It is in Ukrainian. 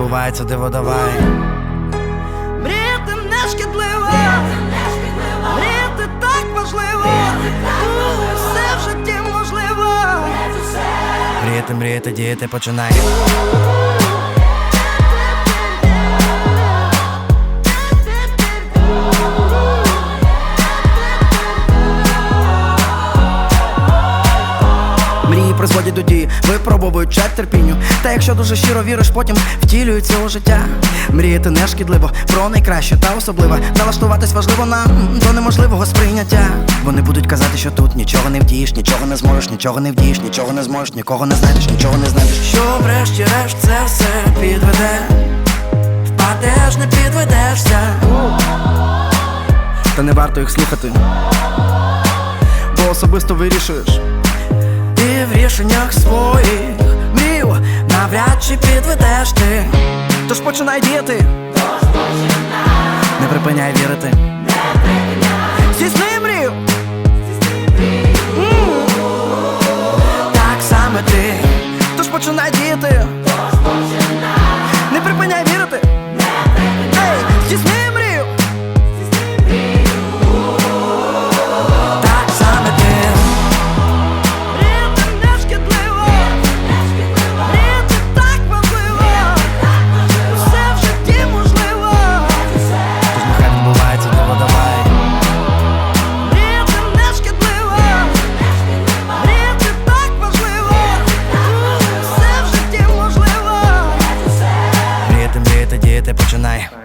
збувається диво давай. Мріяти не шкідливо, мріяти так важливо, все в житті можливо. Мріяти, мріяти, діяти починай. Призводять до дії, випробовують чат терпінню. Та якщо дуже щиро віриш, потім втілюється у життя. Мріяти не шкідливо, про найкраще та особливе. Налаштуватись важливо нам до неможливого сприйняття. Вони будуть казати, що тут нічого не вдієш, нічого не зможеш, нічого не вдієш, нічого не зможеш, нікого не знайдеш, нічого не знайдеш. Що врешті-решт це все підведе. Впадеш, не підведешся. Та не варто їх слухати. Бо особисто вирішуєш. В рішеннях своїх мрів навряд чи підведеш ти. Тож починай діяти. Не припиняй вірити. Здійсни мрію. М. Так саме ти. Тож починай діяти. ти починай.